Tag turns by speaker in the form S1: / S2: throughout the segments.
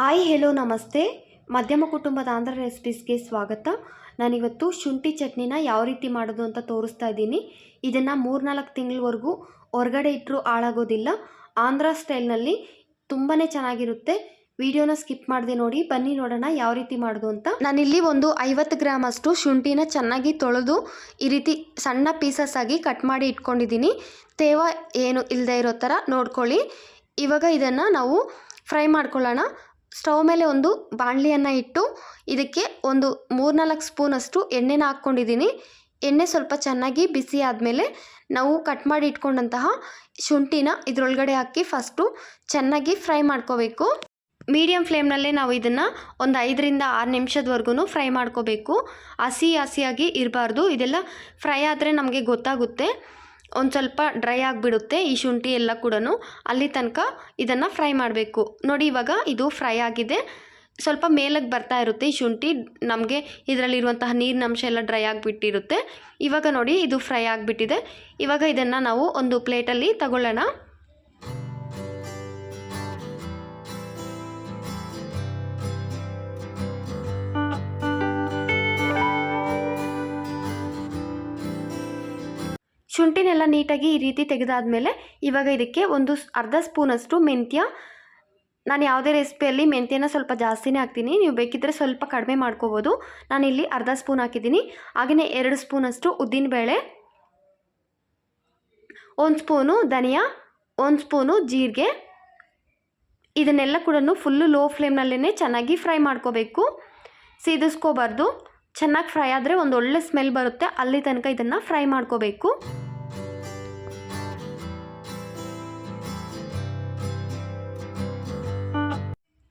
S1: Hi hello ನಮಸ್ತೆ. ಮಧ್ಯಮ ಕುಟುಂಬದ ಆಂಧ್ರ ರೆಸಿಪೀಸ್ಗೆ ಸ್ವಾಗತ. ನಾನಿವತ್ತು ಶುಂಠಿ ಚಟ್ನಿನ ಯಾವ ರೀತಿ ಮಾಡೋದು ಅಂತ ತೋರಿಸ್ತಾ ಇದ್ದೀನಿ. ಇದನ್ನು ಮೂರ್ನಾಲ್ಕು ತಿಂಗಳವರೆಗೂ ಹೊರಗಡೆ ಇಟ್ಟರೂ ಹಾಳಾಗೋದಿಲ್ಲ. ಆಂಧ್ರ ಸ್ಟೈಲ್ನಲ್ಲಿ ತುಂಬಾ ಚೆನ್ನಾಗಿರುತ್ತೆ. ವಿಡಿಯೋನ ಸ್ಕಿಪ್ ಮಾಡಿದೆ ನೋಡಿ, ಬನ್ನಿ ನೋಡೋಣ ಯಾವ ರೀತಿ ಮಾಡೋದು ಅಂತ. ನಾನಿಲ್ಲಿ ಒಂದು ಐವತ್ತು ಗ್ರಾಮ್ ಅಷ್ಟು ಶುಂಠಿನ ಚೆನ್ನಾಗಿ ತೊಳೆದು, ಈ ರೀತಿ ಸಣ್ಣ ಪೀಸಸ್ ಆಗಿ ಕಟ್ ಮಾಡಿ ಇಟ್ಕೊಂಡಿದ್ದೀನಿ. ತೇವ ಏನು ಇಲ್ಲದೆ ಇರೋ ಥರ ನೋಡ್ಕೊಳ್ಳಿ. ಇವಾಗ ಇದನ್ನು ನಾವು ಫ್ರೈ ಮಾಡ್ಕೊಳ್ಳೋಣ. ಸ್ಟವ್ ಮೇಲೆ ಒಂದು ಬಾಣಲಿಯನ್ನು ಇಟ್ಟು ಇದಕ್ಕೆ ಒಂದು ಮೂರ್ನಾಲ್ಕು ಸ್ಪೂನಷ್ಟು ಎಣ್ಣೆನ ಹಾಕ್ಕೊಂಡಿದ್ದೀನಿ. ಎಣ್ಣೆ ಸ್ವಲ್ಪ ಚೆನ್ನಾಗಿ ಬಿಸಿ ಆದಮೇಲೆ ನಾವು ಕಟ್ ಮಾಡಿ ಇಟ್ಕೊಂಡಂತಹ ಶುಂಠಿನ ಇದರೊಳಗಡೆ ಹಾಕಿ ಫಸ್ಟು ಚೆನ್ನಾಗಿ ಫ್ರೈ ಮಾಡ್ಕೋಬೇಕು. ಮೀಡಿಯಮ್ ಫ್ಲೇಮ್ನಲ್ಲೇ ನಾವು ಇದನ್ನು ಒಂದು ಐದರಿಂದ ಆರು ನಿಮಿಷದವರೆಗೂ ಫ್ರೈ ಮಾಡ್ಕೋಬೇಕು. ಹಸಿ ಹಸಿಯಾಗಿ ಇರಬಾರ್ದು. ಇದೆಲ್ಲ ಫ್ರೈ ಆದರೆ ನಮಗೆ ಗೊತ್ತಾಗುತ್ತೆ. ಒಂದು ಸ್ವಲ್ಪ ಡ್ರೈ ಆಗಿಬಿಡುತ್ತೆ, ಈ ಶುಂಠಿ ಎಲ್ಲ ಕೂಡ ಅಲ್ಲಿ ತನಕ ಇದನ್ನು ಫ್ರೈ ಮಾಡಬೇಕು. ನೋಡಿ ಇವಾಗ ಇದು ಫ್ರೈ ಆಗಿದೆ. ಸ್ವಲ್ಪ ಮೇಲಕ್ಕೆ ಬರ್ತಾ ಇರುತ್ತೆ ಈ ಶುಂಠಿ, ನಮಗೆ ಇದರಲ್ಲಿರುವಂತಹ ನೀರಿನ ಅಂಶ ಎಲ್ಲ ಡ್ರೈ ಆಗಿಬಿಟ್ಟಿರುತ್ತೆ. ಇವಾಗ ನೋಡಿ ಇದು ಫ್ರೈ ಆಗಿಬಿಟ್ಟಿದೆ. ಇವಾಗ ಇದನ್ನು ನಾವು ಒಂದು ಪ್ಲೇಟಲ್ಲಿ ತಗೊಳ್ಳೋಣ. ಶುಂಠಿನೆಲ್ಲ ನೀಟಾಗಿ ಈ ರೀತಿ ತೆಗೆದಾದ್ಮೇಲೆ ಇವಾಗ ಇದಕ್ಕೆ ಒಂದು ಅರ್ಧ ಸ್ಪೂನಷ್ಟು ಮೆಂತ್ಯ. ನಾನು ಯಾವುದೇ ರೆಸಿಪಿಯಲ್ಲಿ ಮೆಂತ್ಯನ ಸ್ವಲ್ಪ ಜಾಸ್ತಿನೇ ಹಾಕ್ತೀನಿ. ನೀವು ಬೇಕಿದ್ದರೆ ಸ್ವಲ್ಪ ಕಡಿಮೆ ಮಾಡ್ಕೋಬೋದು. ನಾನಿಲ್ಲಿ ಅರ್ಧ ಸ್ಪೂನ್ ಹಾಕಿದ್ದೀನಿ. ಹಾಗೆಯೇ ಎರಡು ಸ್ಪೂನಷ್ಟು ಉದ್ದಿನಬೇಳೆ. ಒಂದು ಸ್ಪೂನು ಧನಿಯಾ. ಒಂದು ಸ್ಪೂನು ಜೀರಿಗೆ. ಇದನ್ನೆಲ್ಲ ಕೂಡ ಫುಲ್ಲು ಲೋ ಫ್ಲೇಮ್ನಲ್ಲೇ ಚೆನ್ನಾಗಿ ಫ್ರೈ ಮಾಡ್ಕೋಬೇಕು. ಸೀದಿಸ್ಕೋಬಾರ್ದು. ಚೆನ್ನಾಗಿ ಫ್ರೈ ಆದರೆ ಒಳ್ಳೆ ಸ್ಮೆಲ್ ಬರುತ್ತೆ. ಅಲ್ಲಿ ತನಕ ಇದನ್ನು ಫ್ರೈ ಮಾಡ್ಕೋಬೇಕು.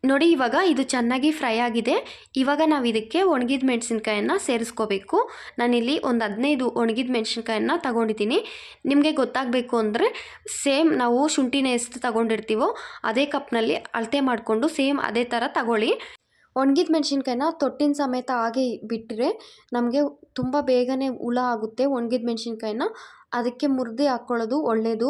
S1: ನೋಡಿ, ಇವಾಗ ಇದು ಚೆನ್ನಾಗಿ ಫ್ರೈ ಆಗಿದೆ. ಇವಾಗ ನಾವು ಇದಕ್ಕೆ ಒಣಗಿದ ಮೆಣಸಿನ್ಕಾಯನ್ನು ಸೇರಿಸ್ಕೋಬೇಕು. ನಾನಿಲ್ಲಿ ಒಂದು ಹದಿನೈದು ಒಣಗಿದ ಮೆಣಸಿನ್ಕಾಯನ್ನು ತಗೊಂಡಿದ್ದೀನಿ. ನಿಮಗೆ ಗೊತ್ತಾಗಬೇಕು ಅಂದರೆ ಸೇಮ್ ನಾವು ಶುಂಠಿನ ಎಷ್ಟು ತಗೊಂಡಿರ್ತೀವೋ ಅದೇ ಕಪ್ನಲ್ಲಿ ಅಳತೆ ಮಾಡಿಕೊಂಡು ಸೇಮ್ ಅದೇ ಥರ ತಗೊಳ್ಳಿ. ಒಣಗಿದ ಮೆಣಸಿನ್ಕಾಯಿನ ತೊಟ್ಟಿನ ಸಮೇತ ಹಾಗೆ ಬಿಟ್ಟರೆ ನಮಗೆ ತುಂಬ ಬೇಗನೆ ಹುಳ ಆಗುತ್ತೆ ಒಣಗಿದ ಮೆಣಸಿನ್ಕಾಯಿನ ಅದಕ್ಕೆ ಮುರಿದು ಹಾಕ್ಕೊಳ್ಳೋದು ಒಳ್ಳೆಯದು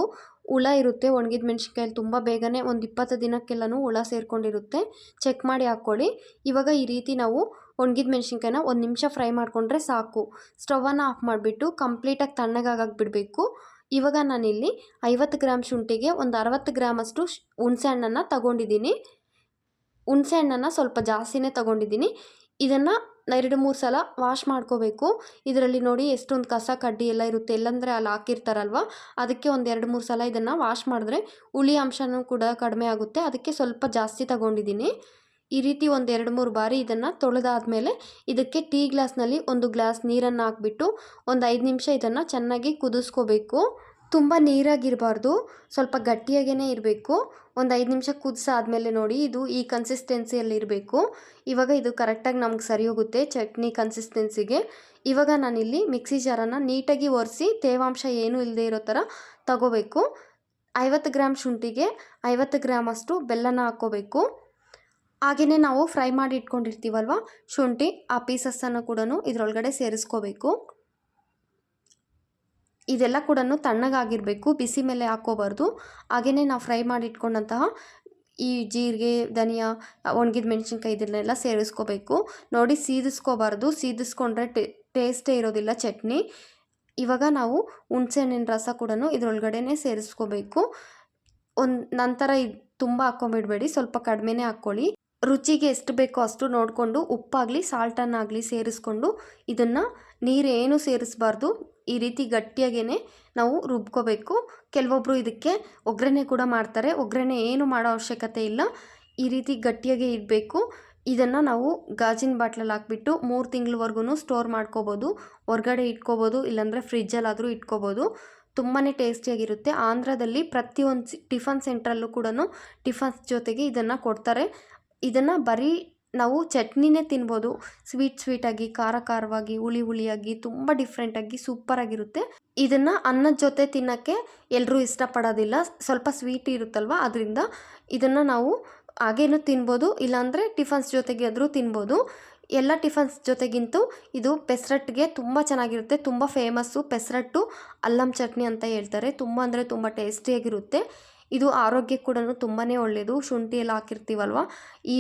S1: ಹುಳ ಇರುತ್ತೆ, ಒಣಗಿದ ಮೆಣಸಿನ್ಕಾಯಲ್ಲಿ ತುಂಬ ಬೇಗನೆ ಒಂದು ಇಪ್ಪತ್ತು ದಿನಕ್ಕೆಲ್ಲನೂ ಹುಳ ಸೇರಿಕೊಂಡಿರುತ್ತೆ. ಚೆಕ್ ಮಾಡಿ ಹಾಕ್ಕೊಳ್ಳಿ. ಇವಾಗ ಈ ರೀತಿ ನಾವು ಒಣಗಿದ ಮೆಣಸಿನ್ಕಾಯಿನ ಒಂದು ನಿಮಿಷ ಫ್ರೈ ಮಾಡಿಕೊಂಡ್ರೆ ಸಾಕು. ಸ್ಟವನ್ನು ಆಫ್ ಮಾಡಿಬಿಟ್ಟು ಕಂಪ್ಲೀಟಾಗಿ ತಣ್ಣಗಾಗಕ್ಕೆ ಬಿಡಬೇಕು ಇವಾಗ ನಾನಿಲ್ಲಿ ಐವತ್ತು ಗ್ರಾಮ್ ಶುಂಠಿಗೆ ಒಂದು ಅರವತ್ತು ಗ್ರಾಮಷ್ಟು ಹುಣಸೆ ಹಣ್ಣನ್ನು ತಗೊಂಡಿದ್ದೀನಿ. ಹುಣಸೆ ಹಣ್ಣನ್ನು ಸ್ವಲ್ಪ ಜಾಸ್ತಿನೇ ತಗೊಂಡಿದ್ದೀನಿ. ಇದನ್ನು ಎರಡು ಮೂರು ಸಲ ವಾಶ್ ಮಾಡ್ಕೋಬೇಕು. ಇದರಲ್ಲಿ ನೋಡಿ ಎಷ್ಟೊಂದು ಕಸ, ಕಡ್ಡಿ ಎಲ್ಲ ಇರುತ್ತೆ. ಎಲ್ಲಂದರೆ ಅಲ್ಲಿ ಹಾಕಿರ್ತಾರಲ್ವ? ಅದಕ್ಕೆ ಒಂದು ಎರಡು ಮೂರು ಸಲ ಇದನ್ನು ವಾಶ್ ಮಾಡಿದ್ರೆ ಹುಳಿ ಅಂಶನೂ ಕೂಡ ಕಡಿಮೆ ಆಗುತ್ತೆ. ಅದಕ್ಕೆ ಸ್ವಲ್ಪ ಜಾಸ್ತಿ ತಗೊಂಡಿದ್ದೀನಿ. ಈ ರೀತಿ ಒಂದು ಎರಡು ಮೂರು ಬಾರಿ ಇದನ್ನು ತೊಳೆದಾದ್ಮೇಲೆ ಇದಕ್ಕೆ ಟೀ ಗ್ಲಾಸ್ನಲ್ಲಿ ಒಂದು ಗ್ಲಾಸ್ ನೀರನ್ನು ಹಾಕ್ಬಿಟ್ಟು ಒಂದು ಐದು ನಿಮಿಷ ಇದನ್ನು ಚೆನ್ನಾಗಿ ಕುದಿಸ್ಕೋಬೇಕು. ತುಂಬ ನೀರಾಗಿರಬಾರ್ದು, ಸ್ವಲ್ಪ ಗಟ್ಟಿಯಾಗೇ ಇರಬೇಕು. ಒಂದು ಐದು ನಿಮಿಷ ಕುದಿಸಾದ್ಮೇಲೆ ನೋಡಿ, ಇದು ಈ ಕನ್ಸಿಸ್ಟೆನ್ಸಿಯಲ್ಲಿ ಇರಬೇಕು. ಇವಾಗ ಇದು ಕರೆಕ್ಟಾಗಿ ನಮ್ಗೆ ಸರಿ ಹೋಗುತ್ತೆ ಚಟ್ನಿ ಕನ್ಸಿಸ್ಟೆನ್ಸಿಗೆ ಇವಾಗ ನಾನಿಲ್ಲಿ ಮಿಕ್ಸಿ ಜಾರನ್ನ ನೀಟಾಗಿ ಒರೆಸಿ, ತೇವಾಂಶ ಏನೂ ಇಲ್ಲದೆ ಇರೋ ಥರ ತಗೋಬೇಕು. ಐವತ್ತು ಗ್ರಾಮ್ ಶುಂಠಿಗೆ ಐವತ್ತು ಗ್ರಾಮ್ ಅಷ್ಟು ಬೆಲ್ಲನ ಹಾಕ್ಕೋಬೇಕು ಹಾಗೆಯೇ ನಾವು ಫ್ರೈ ಮಾಡಿ ಇಟ್ಕೊಂಡಿರ್ತೀವಲ್ವ, ಶುಂಠಿ ಆ ಪೀಸಸ್ಸನ್ನು ಕೂಡ ಇದರೊಳಗಡೆ ಸೇರಿಸ್ಕೋಬೇಕು. ಇದೆಲ್ಲ ಕೂಡ ತಣ್ಣಗಾಗಿರಬೇಕು, ಬಿಸಿ ಮೇಲೆ ಹಾಕ್ಕೋಬಾರ್ದು. ಹಾಗೆಯೇ ನಾವು ಫ್ರೈ ಮಾಡಿ ಇಟ್ಕೊಂಡಂತಹ ಈ ಜೀರಿಗೆ, ಧನಿಯಾ, ಒಣಗಿದ ಮೆಣಸಿನ್ಕಾಯಿ ಇದನ್ನೆಲ್ಲ ಸೇರಿಸ್ಕೋಬೇಕು. ನೋಡಿ ಸೀದಿಸ್ಕೋಬಾರ್ದು. ಸೀದಿಸ್ಕೊಂಡ್ರೆ ಟೇಸ್ಟೇ ಇರೋದಿಲ್ಲ ಚಟ್ನಿ. ಇವಾಗ ನಾವು ಹುಣಸೆಹಣ್ಣಿನ ರಸ ಕೂಡ ಇದರೊಳಗಡೆನೆ ಸೇರಿಸ್ಕೋಬೇಕು. ಒಂದು, ನಂತರ ಇದು ತುಂಬ ಹಾಕ್ಕೊಂಬಿಡಬೇಡಿ. ಸ್ವಲ್ಪ ಕಡಿಮೆನೇ ಹಾಕ್ಕೊಳ್ಳಿ. ರುಚಿಗೆ ಎಷ್ಟು ಬೇಕೋ ಅಷ್ಟು ನೋಡಿಕೊಂಡು ಉಪ್ಪಾಗಲಿ, ಸಾಲ್ಟನ್ನಾಗಲಿ ಸೇರಿಸ್ಕೊಂಡು ಇದನ್ನು ನೀರೇನು ಸೇರಿಸಬಾರ್ದು. ಈ ರೀತಿ ಗಟ್ಟಿಯಾಗೇ ನಾವು ರುಬ್ಕೋಬೇಕು. ಕೆಲವೊಬ್ಬರು ಇದಕ್ಕೆ ಒಗ್ಗರಣೆ ಕೂಡ ಮಾಡ್ತಾರೆ. ಒಗ್ಗರಣೆ ಏನು ಮಾಡೋ ಅವಶ್ಯಕತೆ ಇಲ್ಲ. ಈ ರೀತಿ ಗಟ್ಟಿಯಾಗೇ ಇರಬೇಕು ಇದನ್ನು ನಾವು ಗಾಜಿನ ಬಾಟ್ಲಲ್ಲಿ ಹಾಕ್ಬಿಟ್ಟು ಮೂರು ತಿಂಗಳವರೆಗೂ ಸ್ಟೋರ್ ಮಾಡ್ಕೋಬೋದು. ಹೊರ್ಗಡೆ ಇಟ್ಕೋಬೋದು, ಇಲ್ಲಾಂದರೆ ಫ್ರಿಜ್ಜಲ್ಲಾದರೂ ಇಟ್ಕೋಬೋದು. ತುಂಬಾ ಟೇಸ್ಟಿಯಾಗಿರುತ್ತೆ. ಆಂಧ್ರದಲ್ಲಿ ಪ್ರತಿಯೊಂದು ಟಿಫನ್ ಸೆಂಟ್ರಲ್ಲೂ ಕೂಡ ಟಿಫನ್ಸ್ ಜೊತೆಗೆ ಇದನ್ನು ಕೊಡ್ತಾರೆ. ಇದನ್ನು ಬರೀ ನಾವು ಚಟ್ನಿನೇ ತಿನ್ಬೋದು. ಸ್ವೀಟ್ ಸ್ವೀಟಾಗಿ, ಖಾರ ಖಾರವಾಗಿ, ಹುಳಿ ಹುಳಿಯಾಗಿ, ತುಂಬ ಡಿಫ್ರೆಂಟಾಗಿ ಸೂಪರಾಗಿರುತ್ತೆ ಇದನ್ನು ಅನ್ನದ ಜೊತೆ ತಿನ್ನೋಕ್ಕೆ ಎಲ್ಲರೂ ಇಷ್ಟಪಡೋದಿಲ್ಲ. ಸ್ವಲ್ಪ ಸ್ವೀಟ್ ಇರುತ್ತಲ್ವ? ಅದರಿಂದ ಇದನ್ನು ನಾವು ಹಾಗೇನೂ ತಿನ್ಬೋದು. ಇಲ್ಲಾಂದರೆ ಟಿಫನ್ಸ್ ಜೊತೆಗೆ ಆದರೂ ತಿನ್ಬೋದು. ಎಲ್ಲ ಟಿಫನ್ಸ್ ಜೊತೆಗಿಂತೂ ಇದು ಪೆಸರಟ್ಟಿಗೆ ತುಂಬ ಚೆನ್ನಾಗಿರುತ್ತೆ. ತುಂಬ ಫೇಮಸ್ಸು ಪೆಸರಟ್ಟು, ಅಲ್ಲಂ ಚಟ್ನಿ ಅಂತ ಹೇಳ್ತಾರೆ. ತುಂಬ ಅಂದರೆ ತುಂಬ ಟೇಸ್ಟಿಯಾಗಿರುತ್ತೆ ಇದು ಆರೋಗ್ಯಕ್ಕೆ ಕೂಡ ತುಂಬಾ ಒಳ್ಳೆಯದು ಶುಂಠಿ ಎಲ್ಲ ಹಾಕಿರ್ತೀವಲ್ವ? ಈ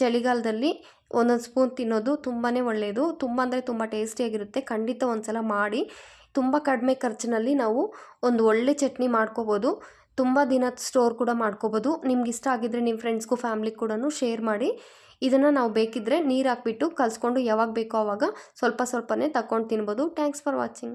S1: ಚಳಿಗಾಲದಲ್ಲಿ ಒಂದೊಂದು ಸ್ಪೂನ್ ತಿನ್ನೋದು ತುಂಬಾ ಒಳ್ಳೆಯದು. ತುಂಬ ಅಂದರೆ ತುಂಬ ಟೇಸ್ಟಿಯಾಗಿರುತ್ತೆ ಖಂಡಿತ ಒಂದ್ಸಲ ಮಾಡಿ ತುಂಬ ಕಡಿಮೆ ಖರ್ಚಿನಲ್ಲಿ ನಾವು ಒಂದು ಒಳ್ಳೆ ಚಟ್ನಿ ಮಾಡ್ಕೋಬೋದು. ತುಂಬ ದಿನ ಸ್ಟೋರ್ ಕೂಡ ಮಾಡ್ಕೋಬೋದು. ನಿಮ್ಗೆ ಇಷ್ಟ ಆಗಿದ್ದರೆ ನಿಮ್ಮ ಫ್ರೆಂಡ್ಸ್ಗೂ ಫ್ಯಾಮ್ಲಿಗೆ ಕೂಡ ಶೇರ್ ಮಾಡಿ. ಇದನ್ನು ನಾವು ಬೇಕಿದ್ದರೆ ನೀರು ಹಾಕ್ಬಿಟ್ಟು ಕಲಿಸ್ಕೊಂಡು ಯಾವಾಗ ಬೇಕೋ ಆವಾಗ ಸ್ವಲ್ಪ ಸ್ವಲ್ಪನೇ ತಗೊಂಡು ತಿನ್ಬೋದು. Thanks for watching.